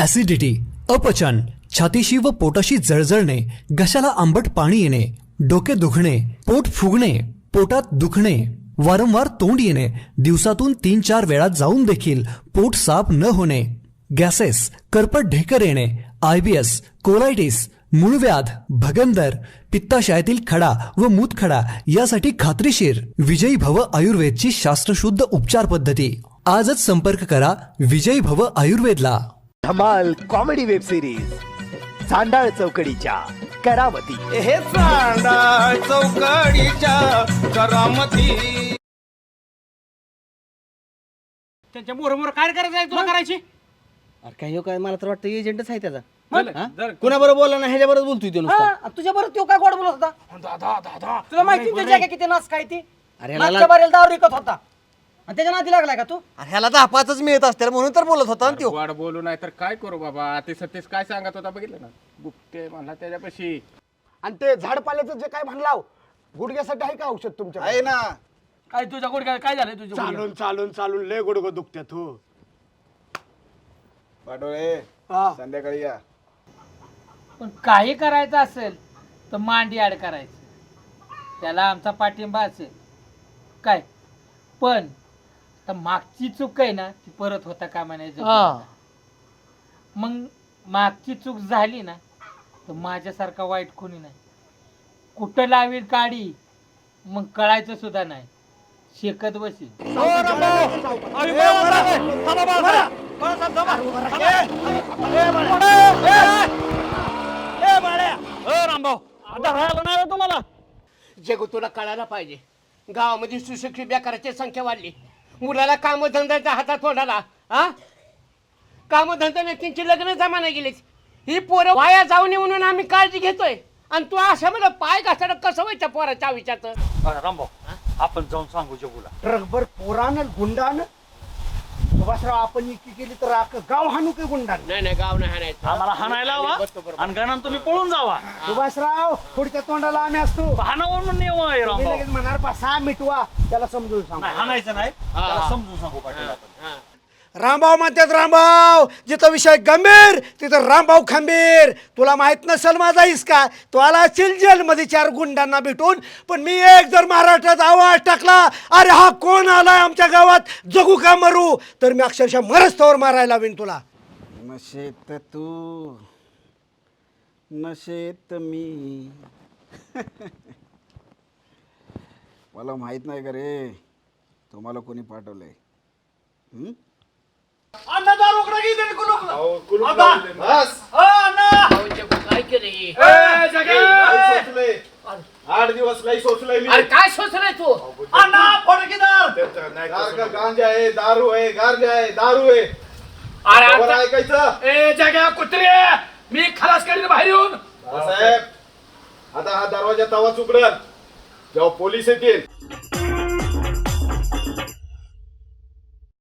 Acidity अपचन छातीशी व पोटाशी जळजळणे घशाला आंबट पाणी येणे डोके दुखणे पोट फुगणे पोटात दुखणे वारंवार तोंड येणे दिवसातून तीन चार वेळा जाऊन देखील पोट साफ न होणे गॅसेस करपट ढेकर येणे आयबीएस कोलायटिस मूळव्याध भगंदर पित्ताशयातील खडा व मूतखडा यासाठी खात्रीशीर विजयी भव आयुर्वेदची शास्त्रशुद्ध उपचार पद्धती. आजच संपर्क करा विजयी भव आयुर्वेदला. धमाल कॉमेडी वेब सिरीज चांडाळ चौकडीच्या करावती हे चांडा चौकडीच्या करामती. त्यांच्या मोर मोर काय करायचं आहे तुला करायची? अरे काय ह्यो काय मला तर वाटतं एजंटच आहे त्याचा. जर- कुणाबरोबर बोला ना ह्याच्याबरोबर बोलतोय तो नुसता. तुझ्या बरोबर तो काय गोड बोलत होता? दादा दादा तुला माहिती तुझ्या किती नाच काय ती? अरे मागच्या बारेला दारू विकत होता. आणि त्याच्या नादी लागलाय का तू? अरे ह्याला दहा पाचच मिळत असतील म्हणून तर बोलत होता ना त्यो. वाढ बोलू नाही तर काय करू बाबा? ते सतीश काय सांगत होता बघितलं ना? गुप्ते म्हणला त्याच्यापाशी. आणि ते झाडपाल्याचं जे काय म्हणलाव गुडघ्यासाठी आहे का औषध तुमच्या आहे ना. काय तुझ्या गुडघ्या काय झालं तुझ्या गुडघ्याला? चालून चालून चालून लय गुडघं दुखत्यात हो. पाडोळे हा. संध्याकाळी या. पण काही करायचं असेल तर मांडी आड करायचं. त्याला आमचा पाठिंबा असेल. काय? पण आता मागची चूक आहे ना ती परत होता कामा नये जगण्यात. मग मागची चूक झाली ना तर माझ्यासारखा वाईट कोणी नाही. कुठं लावील काडी मग कळायचं सुद्धा नाही. शेकत बसेल जग तुला कळायला पाहिजे. गावामध्ये सुशिक्षित बेकाराची संख्या वाढली. मुलाला कामधंद्याच्या हातात तोंडाला हा? कामधंद्याने त्यांची लग्न जमाना गेलीच. ही पोरं वाया जाऊ नये म्हणून आम्ही काळजी घेतोय. आणि तू अशा मला पाय घासायला कसं व्हायच्या पोराच्या विचारचं आपण जाऊन सांगू जगूला. ट्रकभर पोरानं गुंडानं सुभाषराव आपण इतकी केली तर अख्खं गाव हाणू काही गुंडानं? नाही नाही गाव नाही हाणायचं. आम्हाला हाणायला हवा. आणि गणान तुम्ही पळून जावा. सुभाषराव पुढच्या तोंडाला आम्ही असतो. हाणावर म्हणून येऊ आहे तुम्ही रामभाऊ लगेच बसा मिटवा. त्याला समजून सांग. नाही हाणायचं नाही. हा. त्याला समजून सांगू पाटील आपण. हा. रामभाऊ म्हणतात रामभाऊ जिथं विषय गंभीर तिथं रामभाऊ खंबीर. तुला माहीत नसेल माझा इसका तो आला असेल जेलमध्ये चार गुंडांना भेटून. पण मी एक जर महाराष्ट्रात आवाज टाकला अरे हा कोण आलाय आमच्या गावात? जगू का मरू? तर मी अक्षरशः मरस्तवर मारायला लावीन तुला. नशेत तू नशेत मी. मला माहीत नाही का रे? तुम्हाला कोणी पाठवलंय हं? अहो, जग काय केलं आठ दिवस काही सोचलंय मी। अरे काय सोचलाय तू? गांजा आहे दारू आहे गांजा आहे दारू आहे अरे खबर आता- ऐकायचं ए जग्या कुत्रे मी खलास करीन बाहेर येऊन साहेब। आता हा दरवाजा तवा उघडल. जेव्हा पोलीस येतील.